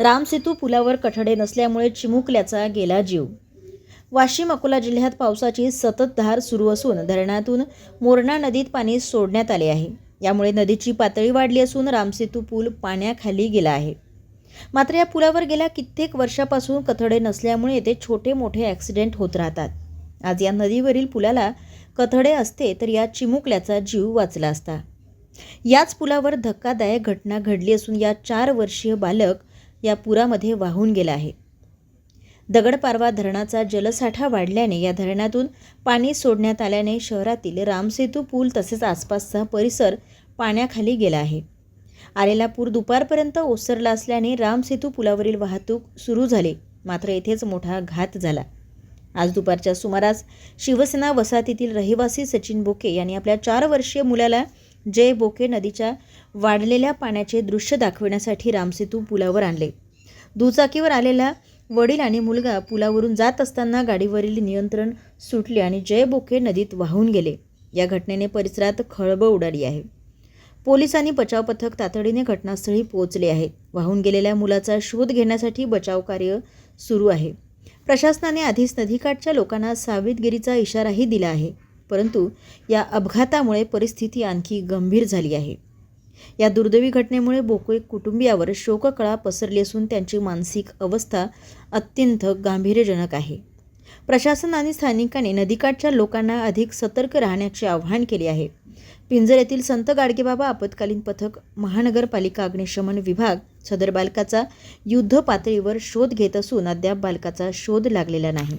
रामसेतू पुलावर कठडे नसल्यामुळे चिमुकल्याचा गेला जीव. वाशिम अकोला जिल्ह्यात पावसाची सततधार सुरू असून धरणातून मोरणा नदीत पाणी सोडण्यात आले आहे. यामुळे नदीची पातळी वाढली असून रामसेतू पूल पाण्याखाली गेला आहे. मात्र या पुलावर गेल्या कित्येक वर्षापासून कथडे नसल्यामुळे येथे छोटे मोठे ॲक्सिडेंट होत राहतात. आज या नदीवरील पुलाला कथडे असते तर या चिमुकल्याचा जीव वाचला असता. याच पुलावर धक्कादायक घटना घडली असून या चार वर्षीय बालक या पुरामध्ये वाहून गेला आहे. दगडपारवा धरणाचा जलसाठा वाढल्याने या धरणातून पाणी सोडण्यात आल्याने शहरातील रामसेतू पूल तसेच आसपासचा परिसर पाण्याखाली गेला आहे. आलेला पूर दुपारपर्यंत ओसरला असल्याने रामसेतू पुलावरील वाहतूक सुरू झाली. मात्र येथेच मोठा घात झाला. आज दुपारच्या सुमारास शिवसेना वसाहतीतील रहिवासी सचिन बोके यांनी आपल्या चार वर्षीय मुलाला जय बोके नदीच्या वाढलेल्या पाण्याचे दृश्य दाखविण्यासाठी रामसेतू पुलावर आणले. दुचाकीवर आलेला वडील आणि मुलगा पुलावरून जात असताना गाडीवरील नियंत्रण सुटले आणि जय बोके नदीत वाहून गेले. या घटनेने परिसरात खळबळ उडाली आहे. पोलिसांनी बचाव पथक तातडीने घटनास्थळी पोहोचले आहे. वाहून गेलेल्या मुलाचा शोध घेण्यासाठी बचाव कार्य सुरू आहे. प्रशासनाने आधीच नदीकाठच्या लोकांना सावधगिरीचा इशाराही दिला आहे. परंतु या अपघातामुळे परिस्थिती आणखी गंभीर झाली आहे. या दुर्दैवी घटनेमुळे बोकोई कुटुंबियावर शोककळा पसरली असून त्यांची मानसिक अवस्था अत्यंत गांभीर्यजनक आहे. प्रशासन आणि स्थानिकांनी नदीकाठच्या लोकांना अधिक सतर्क राहण्याचे आवाहन केले आहे. पिंजर येथील संत गाडगेबाबा आपत्कालीन पथक महानगरपालिका अग्निशमन विभाग सदर बालकाचा युद्ध पातळीवर शोध घेत असून अद्याप बालकाचा शोध लागलेला नाही.